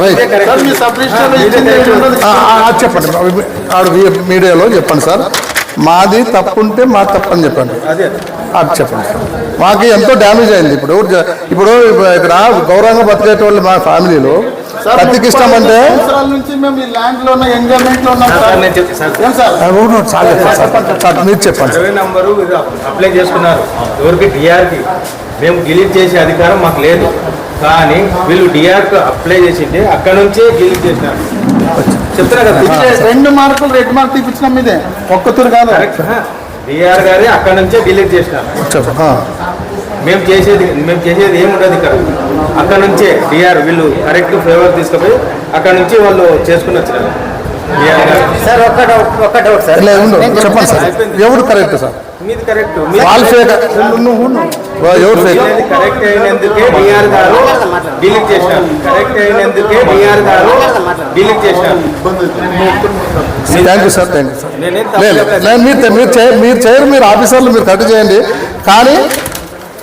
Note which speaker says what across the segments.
Speaker 1: Right. ఆ, ఆ, అది చెప్పండి. ఆడు మీడియాలో చెప్పండి సార్. మాది తప్పుంటే మా తప్పని చెప్పండి.
Speaker 2: అదే.
Speaker 1: చెప్పండి సార్. మాకు ఎంతో డ్యామేజ్ అయింది. ఇప్పుడు ఇప్పుడు ఇక్కడ గౌరవంగా బతికేటోళ్ళు మా ఫ్యామిలీలో
Speaker 2: సార్,
Speaker 1: కత్తికి ఇష్టం అంటే?
Speaker 2: సంవత్సరాల నుంచి మేము ఈ ల్యాండ్లో ఉన్న ఎంజాయ్మెంట్లో ఉన్నాం సార్
Speaker 3: నేను చెప్తాను సార్
Speaker 2: ఏం సార్?
Speaker 1: ఆ, అవును, చాలు చెప్పండి సార్. సార్ మీరు చెప్పండి సార్.
Speaker 3: సర్వే నంబరు అప్లై చేసుకున్నారు. ఎవరికి? డిఆర్కి మేము డిలీట్ చేసే అధికారం మాకు లేదు. కానీ వీళ్ళు డిఆర్కి అప్లై చేసింటే అక్కడ నుంచే డిలీట్ చేసినారు. చెప్తున్నా కదా
Speaker 2: రెండు మార్కులు రెడ్ మార్క్ తీపించినాం మీదే. ఒక్కతూరు కాదు.
Speaker 3: కరెక్ట్ డిఆర్ గారి అక్కడ నుంచే డిలీట్ చేసినారు. మేము చేసేది మేము చేసేది ఏముండదు ఇక్కడ. అక్కడ నుంచే డిఆర్ వీళ్ళు కరెక్ట్ ఫేవర్ తీసుకుపోయి అక్కడ నుంచి వాళ్ళు చేసుకుని వచ్చినారు.
Speaker 4: సార్ ఒక్క డౌట్ ఒక్క డౌట్ సార్.
Speaker 1: చెప్పండి సార్. ఎవరు కరెక్ట్ సార్?
Speaker 3: మీది కరెక్ట్
Speaker 1: వాళ్ళు ఫేక్. నువ్వు ఎవరు ఫేక్?
Speaker 3: కరెక్ట్ అయినందుకే డిఆర్ గారు డిలీట్ చేసినారు కరెక్ట్ అయినందుకే డిఆర్ గారు డిలీట్ చేసినారు
Speaker 1: thank you sir thank sir మీరు మీరు మీరు చేయరు మీరు ఆఫీసర్లు మీరు కట్టు చేయండి. కానీ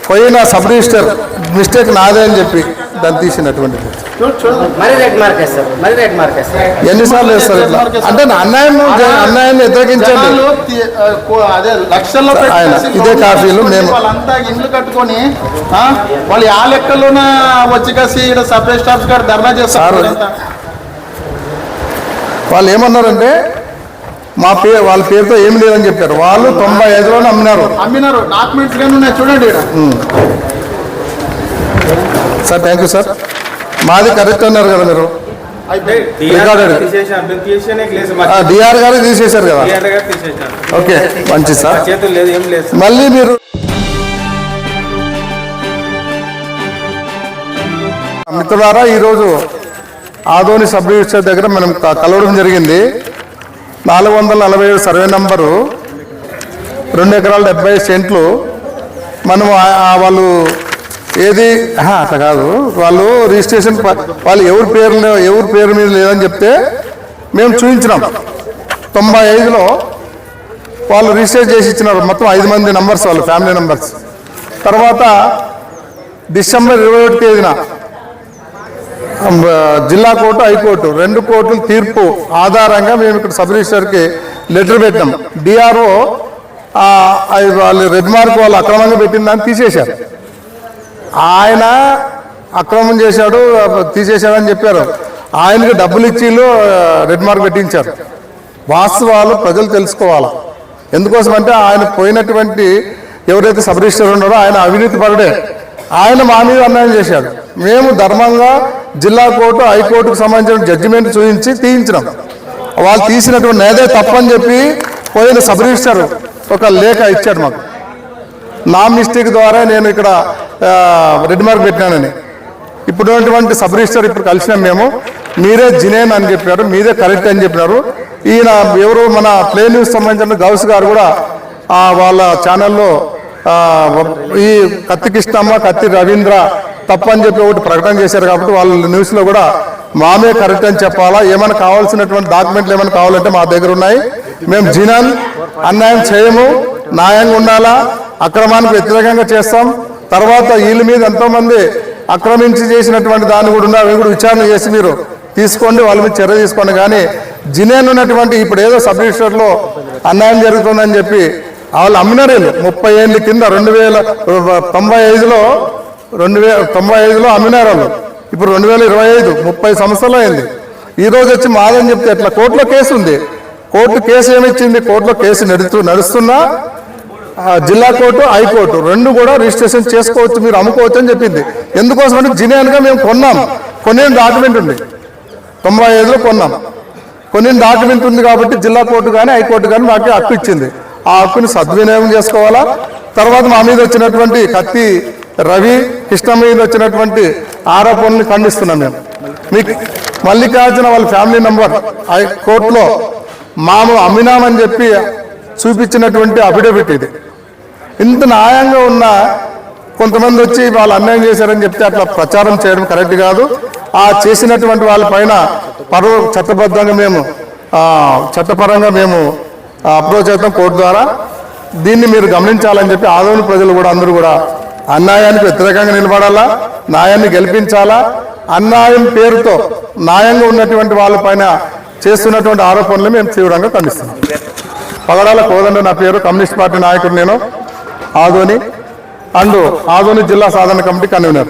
Speaker 1: పోయిన సబ్ రిజిస్టర్ మిస్టేక్ నాదే అని చెప్పి దాన్ని తీసినటువంటి
Speaker 4: మరి రెడ్ మార్క్ సార్ మరి రెడ్ మార్క్ సార్
Speaker 1: ఎన్నిసార్లు వేస్తారు ఇట్లా? అంటే నా అన్యాయం అన్యాయాన్ని వ్యతిరేకించండి ఆయన, ఇదే కాఫీలు మేము-
Speaker 2: వాళ్ళంతా ఇండ్లు కట్టుకొని ఆ, వాళ్ళు ఆ లెక్కలోన వచ్చి కాసి సబ్ స్టాఫ్స్ గారు ధర్నా చేస్తారు.
Speaker 1: వాళ్ళు ఏమన్నారంటే మా పేరు వాళ్ళ పేరుతో ఏమి లేదని చెప్పారు. వాళ్ళు తొంభై ఐదులోనే అమ్మినారు.
Speaker 2: అమ్మినారు. డాక్యుమెంట్స్ కానీ ఉన్నాయి చూడండి
Speaker 1: సార్ థ్యాంక్ యూ సార్. మాది కరెక్ట్ అన్నారు కదా మీరు.
Speaker 3: డిఆర్
Speaker 1: గారు తీసేశారు. కదా.
Speaker 3: డిఆర్ గారు తీసేసాను
Speaker 1: ఓకే మంచిది సార్. మళ్ళీ మీరు మిత్రులారా ఈరోజు ఆదోని సబ్ రిజిస్టర్ దగ్గర మనం కలవడం జరిగింది. నాలుగు వందల నలభై ఏడు సర్వే నంబరు రెండు ఎకరాల డెబ్బై సెంట్లు. మనం వాళ్ళు ఏది అట్లా కాదు. వాళ్ళు రిజిస్ట్రేషన్ వాళ్ళు ఎవరి పేరు ఎవరి పేరు మీద లేదని చెప్తే మేము చూపించినాం. తొంభై ఐదులో వాళ్ళు రిజిస్టర్ చేసి ఇచ్చినారు. మొత్తం ఐదు మంది నంబర్స్ వాళ్ళు ఫ్యామిలీ నంబర్స్. తర్వాత డిసెంబర్ ఇరవై ఒకటి తేదీన జిల్లా కోర్టు హైకోర్టు రెండు కోర్టుల తీర్పు ఆధారంగా మేము ఇక్కడ సబ్ రిజిస్టర్కి లెటర్ పెట్టాం. డిఆర్ఓ వాళ్ళు రెడ్ మార్క్ వాళ్ళు అక్రమంగా పెట్టిందని తీసేశారు. ఆయన అక్రమం చేశాడు తీసేశాడని చెప్పారు. ఆయనకి డబ్బులు ఇచ్చి రెడ్ మార్క్ పెట్టించారు. వాస్తవాలు ప్రజలు తెలుసుకోవాలి? ఎందుకోసం అంటే ఆయన పోయినటువంటి ఎవరైతే సబ్ రిజిస్టర్ ఉన్నారో ఆయన అవినీతి పరుడే. ఆయన మా మీద అన్యాయం చేశాడు. మేము ధర్మంగా జిల్లా కోర్టు హైకోర్టుకు సంబంధించిన జడ్జిమెంట్ చూపించి తీయించినాం. వాళ్ళు తీసినటువంటి నేదే తప్పని చెప్పి పోయిన సబ్ రిజిస్టర్ ఒక లేఖ ఇచ్చాడు మాకు. నా మిస్టేక్ ద్వారా నేను ఇక్కడ రెడ్ మార్క్ పెట్టినానని. ఇప్పుడు ఉన్నటువంటి సబ్ రిజిస్టర్ ఇప్పుడు కలిసినాం మేము. మీరే జినేన్ అని చెప్పారు మీరే కరెక్ట్ అని చెప్పినారు. ఈయన ఎవరు మన ప్లే న్యూస్ సంబంధించిన గౌస్ గారు కూడా వాళ్ళ ఛానల్లో ఈ కత్తి కృష్ణమ్మ కత్తి రవీంద్ర తప్పని చెప్పి ఒకటి ప్రకటన చేశారు కాబట్టి వాళ్ళ న్యూస్లో కూడా మామే కరెక్ట్ అని చెప్పాలా? ఏమైనా కావాల్సినటువంటి డాక్యుమెంట్లు ఏమైనా కావాలంటే మా దగ్గర ఉన్నాయి. మేము జినాన్ అన్యాయం చేయము. న్యాయంగా ఉండాలా? అక్రమానికి వ్యతిరేకంగా చేస్తాం. తర్వాత వీళ్ళ మీద ఎంతోమంది ఆక్రమించి చేసినటువంటి దాన్ని కూడా ఉన్నారు. అవి కూడా విచారణ చేసి మీరు తీసుకోండి. వాళ్ళ మీద చర్య తీసుకోండి. కానీ జినేన్ ఉన్నటువంటి ఇప్పుడు ఏదో సబ్ రిజిస్టర్లో అన్యాయం జరుగుతుందని చెప్పి వాళ్ళు అమ్మినారు వీళ్ళు ముప్పై ఏళ్ళ కింద రెండు వేల తొంభై ఐదులో రెండు వేల తొంభై ఐదులో అమ్మినారు వాళ్ళు ఇప్పుడు రెండు వేల ఇరవై ఐదు ముప్పై సంవత్సరాలు అయింది. ఈ రోజు వచ్చి మాదని చెప్తే ఎట్లా? కోర్టులో కేసు ఉంది. కోర్టు కేసు ఏమిచ్చింది? కోర్టులో కేసు నడుస్తూ నడుస్తున్నా జిల్లా కోర్టు హైకోర్టు రెండు కూడా రిజిస్ట్రేషన్ చేసుకోవచ్చు మీరు అమ్ముకోవచ్చు అని చెప్పింది. ఎందుకోసం అంటే జినేన్గా మేము కొన్నాం. కొన్ని డాక్యుమెంట్ ఉంది. తొంభై ఐదులో కొన్నాం. కొన్ని డాక్యుమెంట్ ఉంది కాబట్టి జిల్లా కోర్టు కానీ హైకోర్టు కానీ మాకు హక్కు ఇచ్చింది. ఆ హక్కుని సద్వినియోగం చేసుకోవాలా? తర్వాత మా మీద వచ్చినటువంటి కత్తి రవి కృష్ణ మీద వచ్చినటువంటి ఆరోపణలు ఖండిస్తున్నాం మేము. మీకు మల్లికార్జున వాళ్ళ ఫ్యామిలీ మెంబర్ ఆ కోర్టులో మాము అమ్మినామని చెప్పి చూపించినటువంటి అఫిడవిట్ ఇది. ఇంత న్యాయంగా ఉన్న కొంతమంది వచ్చి వాళ్ళు అన్యాయం చేశారని చెప్తే అట్లా ప్రచారం చేయడం కరెక్ట్ కాదు. ఆ చేసినటువంటి వాళ్ళ పైన పరువు చట్టబద్ధంగా మేము చట్టపరంగా మేము అప్రోచ్ అవుతాం కోర్టు ద్వారా. దీన్ని మీరు గమనించాలని చెప్పి ఆదోని ప్రజలు కూడా అందరూ కూడా అన్యాయానికి వ్యతిరేకంగా నిలబడాలా? న్యాయాన్ని గెలిపించాలా? అన్యాయం పేరుతో న్యాయంగా ఉన్నటువంటి వాళ్ళపైన చేస్తున్నటువంటి ఆరోపణలు మేము తీవ్రంగా ఖండిస్తున్నాం. పగడాల కోదండ నా పేరు కమ్యూనిస్ట్ పార్టీ నాయకుడు నేను ఆదోని అండ్ ఆదోని జిల్లా సాధన committee convener.